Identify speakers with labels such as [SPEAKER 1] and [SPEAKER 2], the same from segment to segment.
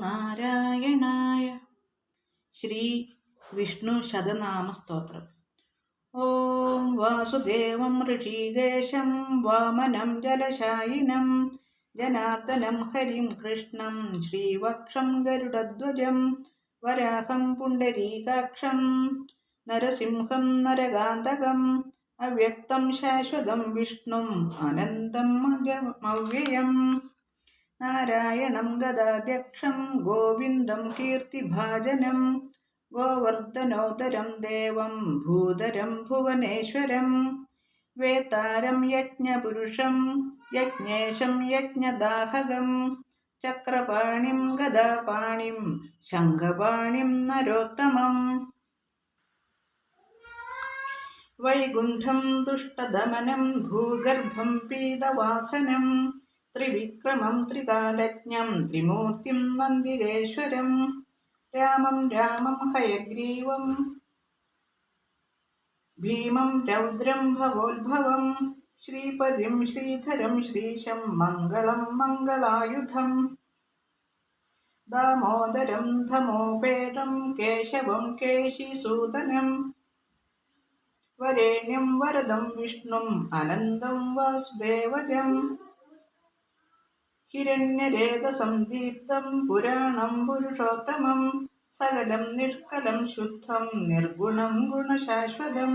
[SPEAKER 1] നാരായണായ. ശ്രീ വിഷ്ണു ശതനാമ സ്തോത്രം ഓം വാസുദേവം ഋഷികേശം വാമനം ജലശായിനം ജനാർദ്ദനം ഹരിം കൃഷ്ണം ശ്രീവക്ഷം ഗരുഡധ്വജം വരാഹം പുണ്ടരീകാക്ഷം നരസിംഹം നരകാന്തകം അവ്യക്തം ശാശ്വതം വിഷ്ണും അനന്തം മവ്യയം നാരായണം ഗദാധ്യക്ഷം ഗോവിന്ദം കീർത്തിഭാജനം ഗോവർദ്ധനോദരം ദേവം ഭൂതരം ഭുവനേശ്വരം വേതാരം യജ്ഞപുരുഷം യജ്ഞേശം യജ്ഞദാഹകം ചക്രപാണിം ഗദാപാണിം ശംഖപാണിം നരോത്തമം. വൈകുണ്ഠം ദുഷ്ടദമനം ഭൂഗർഭം പീതവാസനം ത്രിവിക്രമം ത്രികാലജ്ഞം ത്രിമൂർത്തിം നന്ദിരേശ്വരം. രാമം രാമം ഹയഗ്രീവം. ഭീമം രൗദ്രം ഭവോദ്ഭവം. ശ്രീപതിം ശ്രീധരം ശ്രീശം മംഗളം മംഗളായുധം. ദാമോദരം ധമോപേതം കേശവം കേശിസൂതനം. വരേണ്യം വരദം വിഷ്ണും അനന്തം വാസുദേവജം. ഹിരണ്യരേതസം ദീപ്തം പുരാണം പുരുഷോത്തമം സകലം നിഷ്കലം ശുദ്ധം നിർഗുണം ഗുണശാശ്വതം.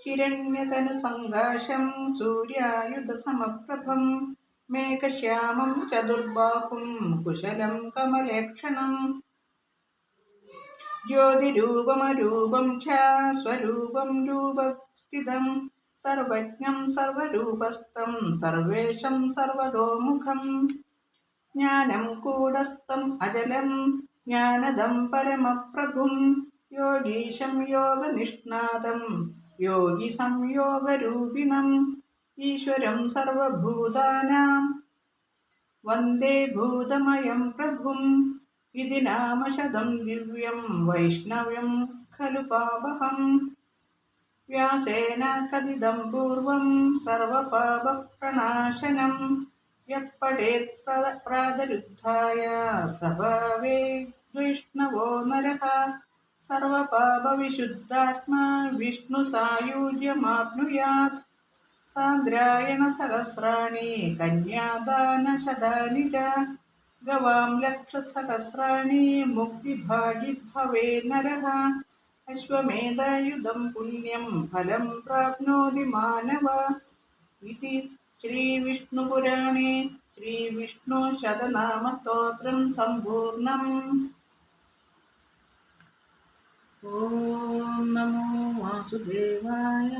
[SPEAKER 1] ഹിരണ്യതനുസങ്കാശം സൂര്യായുധസമപ്രഭം മേഘശ്യാമം ചതുർബാഹും കുശലം കമലേക്ഷണം. ജ്യോതിരൂപമരൂപം ഛ സ്വരൂപം രൂപസ്ഥിതം സർവജ്ഞം സർവരൂപസ്ഥം സർവേശം സർവതോമുഖം. ജ്ഞാനം കൂടസ്ഥം അജലം ജ്ഞാനദം പരമപ്രഭും. യോഗീശം യോഗനിഷ്ണാദം യോഗി സംയോഗരൂപിണം ഈശ്വരം സർവഭൂതാനാം. വന്ദേ ഭൂതമയം പ്രഭും. ഇതി നാമശതം ദിവ്യം വൈഷ്ണവ്യം ഖലു പാപഹം. വ്യാസേന കഥിതം പൂർവം സർവപാപപ്രണാശനം. യപ്പടേത് പ്രാതരുദ്ധായ സഭാവേ വൈഷ്ണവോ നരഃ സർവപാപവിശുദ്ധാത്മാ വിഷ്ണു സായൂജ്യമാപ്നുയാത്. സാന്ദ്രായണ സഹസ്രാണി കന്യാദാനശതാനി ച ഗവാം ലക്ഷസഹസ്രാണി മുക്തിഭാഗി ഭവേ നരഃ അശ്വമേധായുധം പുണ്യം ഫലം പ്രാപ്നോതി മാനവ ഇതി ശ്രീവിഷ്ണുപുരാണേ ശ്രീവിഷ്ണു ശതനാമസ്തോത്രം സമ്പൂർണം ഓം നമോ വാസുദേവായ